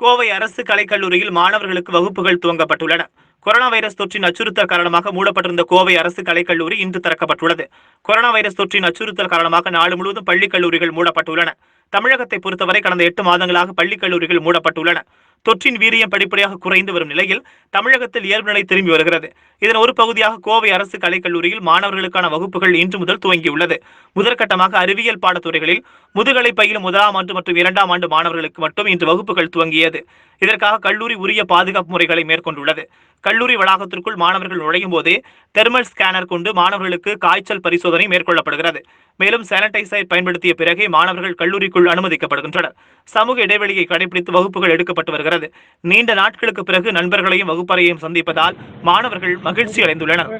கோவை அரசு கலைக்கல்லூரியில் மாணவர்களுக்கு வகுப்புகள் துவங்கப்பட்டுள்ளன. கொரோனா வைரஸ் தொற்றின் அச்சுறுத்தல் காரணமாக மூடப்பட்டிருந்த கோவை அரசு கலைக்கல்லூரி இன்று திறக்கப்பட்டுள்ளது. கொரோனா வைரஸ் தொற்றின் அச்சுறுத்தல் காரணமாக நாடு முழுவதும் பள்ளிக் கல்லூரிகள் மூடப்பட்டுள்ளன. தமிழகத்தை பொறுத்தவரை கடந்த எட்டு மாதங்களாக பள்ளிக் கல்லூரிகள் மூடப்பட்டுள்ளன. தொற்றின் வீரியம் படிப்படியாக குறைந்து வரும் நிலையில் தமிழகத்தில் இயல்பு நிலை திரும்பி வருகிறது. இதன் ஒரு பகுதியாக கோவை அரசு கலைக்கல்லூரியில் மாணவர்களுக்கான வகுப்புகள் இன்று முதல் துவங்கியுள்ளது. முதற்கட்டமாக அறிவியல் பாடத்துறைகளில் முதுகலை பயிலும் முதலாம் ஆண்டு மற்றும் இரண்டாம் ஆண்டு மாணவர்களுக்கு மட்டும் இன்று வகுப்புகள் துவங்கியது. இதற்காக கல்லூரி உரிய பாதுகாப்பு முறைகளை மேற்கொண்டுள்ளது. கல்லூரி வளாகத்திற்குள் மாணவர்கள் நுழையும் போதே தெர்மல் ஸ்கேனர் கொண்டு மாணவர்களுக்கு காய்ச்சல் பரிசோதனை மேற்கொள்ளப்படுகிறது. மேலும் சானிடைசர் பயன்படுத்திய பிறகே மாணவர்கள் கல்லூரிக்குள் அனுமதிக்கப்படுகின்றனர். சமூக இடைவெளியை கடைபிடித்து வகுப்புகள் எடுக்கப்பட்டு வருகிறது. நீண்ட நாட்களுக்கு பிறகு நண்பர்களையும் வகுப்பறையையும் சந்திப்பதால் மாணவர்கள் மகிழ்ச்சி அடைந்துள்ளனர்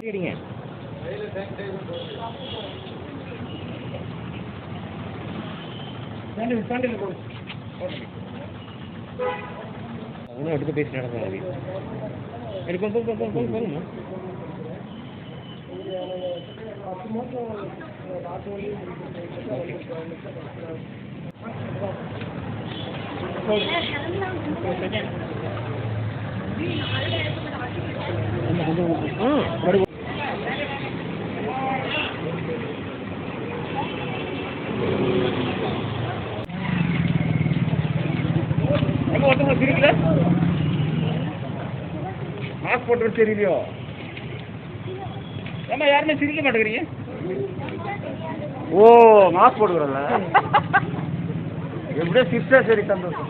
சரிங்க எடுத்து பேசி நடந்தாங்க எடுப்போம் போங்க போங்க போங்க போங்க பத்து மாதம் மாஸ்க் போட்டு தெரியலையோ ஏமா யாருமே சிரிக்க மாட்டேங்கிறீங்க? ஓ மாஸ்க் போட்டுக்கிறல்ல? எப்படியோ சிரிச்சா சரி சந்தோஷம்.